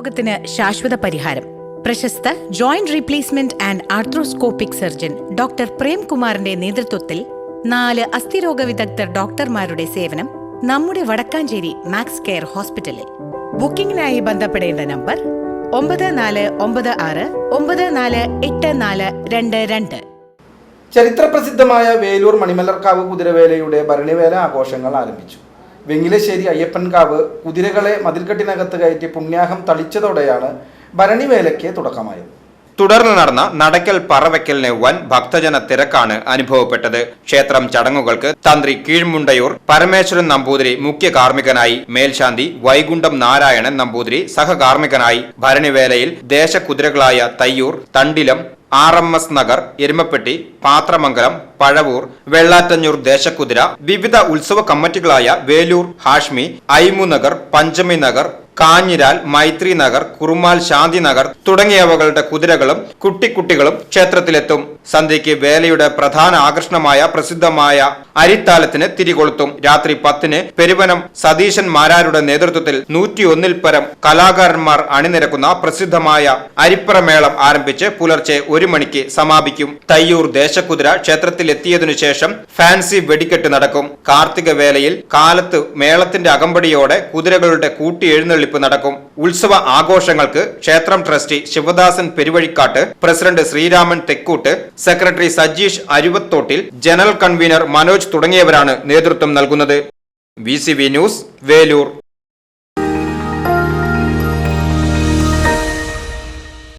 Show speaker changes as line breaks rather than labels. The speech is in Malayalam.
രോഗത്തിന് ശാശ്വത പരിഹാരം. പ്രശസ്ത joint replacement and arthroscopic surgeon doctor പ്രേംകുമാറിന്റെ നേതൃത്വത്തിൽ നാല് അസ്ഥിരോഗ വിദഗ്ധർ ഡോക്ടർമാരുടെ സേവനം നമ്മുടെ വടക്കാഞ്ചേരി മാക്സ് കെയർ ഹോസ്പിറ്റലിൽ. ബുക്കിംഗിനായി ബന്ധപ്പെടേണ്ട നമ്പർ ഒമ്പത് നാല് ഒമ്പത് ആറ് ഒമ്പത് നാല് എട്ട് നാല് രണ്ട് രണ്ട്.
ചരിത്രപ്രസിദ്ധമായ വേലൂർ മണിമലർക്കാവ് കുതിരവേലയുടെ ഭരണിവേല ആഘോഷങ്ങൾ ആരംഭിച്ചു. വെങ്ങിലശ്ശേരി അയ്യപ്പൻകാവ് കുതിരകളെ മതിൽക്കെട്ടിനകത്ത് കയറ്റി പുണ്യാഹം തളിച്ചതോടെയാണ് ഭരണിവേലയ്ക്ക് തുടക്കമായത്.
തുടർന്ന് നടന്ന നടക്കൽ പറവയ്ക്കലിന് വൻ ഭക്തജന തിരക്കാണ് അനുഭവപ്പെട്ടത്. ക്ഷേത്രം ചടങ്ങുകൾക്ക് തന്ത്രി കീഴ്മുണ്ടയൂർ പരമേശ്വരൻ നമ്പൂതിരി മുഖ്യ കാർമ്മികനായി മേൽശാന്തി വൈകുണ്ഠം നാരായണൻ നമ്പൂതിരി സഹകാർമ്മികനായി ഭരണിവേലയിൽ ദേശകുതിരകളായ Thayyur Thandilam R M S Nagar Erumapetty Pathramangalam Pazhavoor Vellattanjoor ദേശക്കുതിര വിവിധ ഉത്സവ കമ്മിറ്റികളായ വേലൂർ ഹാഷ്മി ഐമു നഗർ പഞ്ചമി നഗർ കാഞ്ഞിരാൽ മൈത്രി നഗർ കുറുമാൽ ശാന്തി നഗർ തുടങ്ങിയവകളുടെ കുതിരകളും കുട്ടിക്കുട്ടികളും ക്ഷേത്രത്തിലെത്തും. സന്ധ്യയ്ക്ക് വേലയുടെ പ്രധാന ആകർഷണമായ പ്രസിദ്ധമായ അരിത്താലത്തിന് തിരികൊളുത്തും. രാത്രി പത്തിന് പെരുവനം സതീശൻ മാരാരുടെ നേതൃത്വത്തിൽ നൂറ്റിയൊന്നിൽ പരം കലാകാരന്മാർ അണിനിരക്കുന്ന പ്രസിദ്ധമായ അരിപ്പറമേളം ആരംഭിച്ച് പുലർച്ചെ ഒരു മണിക്ക് സമാപിക്കും. തയ്യൂർ ദേശക്കുതിര ക്ഷേത്രത്തിലെത്തിയതിനു ശേഷം ഫാൻസി വെടിക്കെട്ട് നടക്കും. കാർത്തിക വേലയിൽ കാലത്ത് മേളത്തിന്റെ അകമ്പടിയോടെ കുതിരകളുടെ കൂട്ടിയെഴുന്നള്ളിപ്പ് നടക്കും. ഉത്സവ ആഘോഷങ്ങൾക്ക് ക്ഷേത്രം trustee Sivadasan Peruvazhikkattu president Sreeraman Thekkoot secretary Sajeesh Aruvathottil general convener Manoj തുടങ്ങിയവരാണ് നേതൃത്വം നൽകുന്നത്. V news Veloor.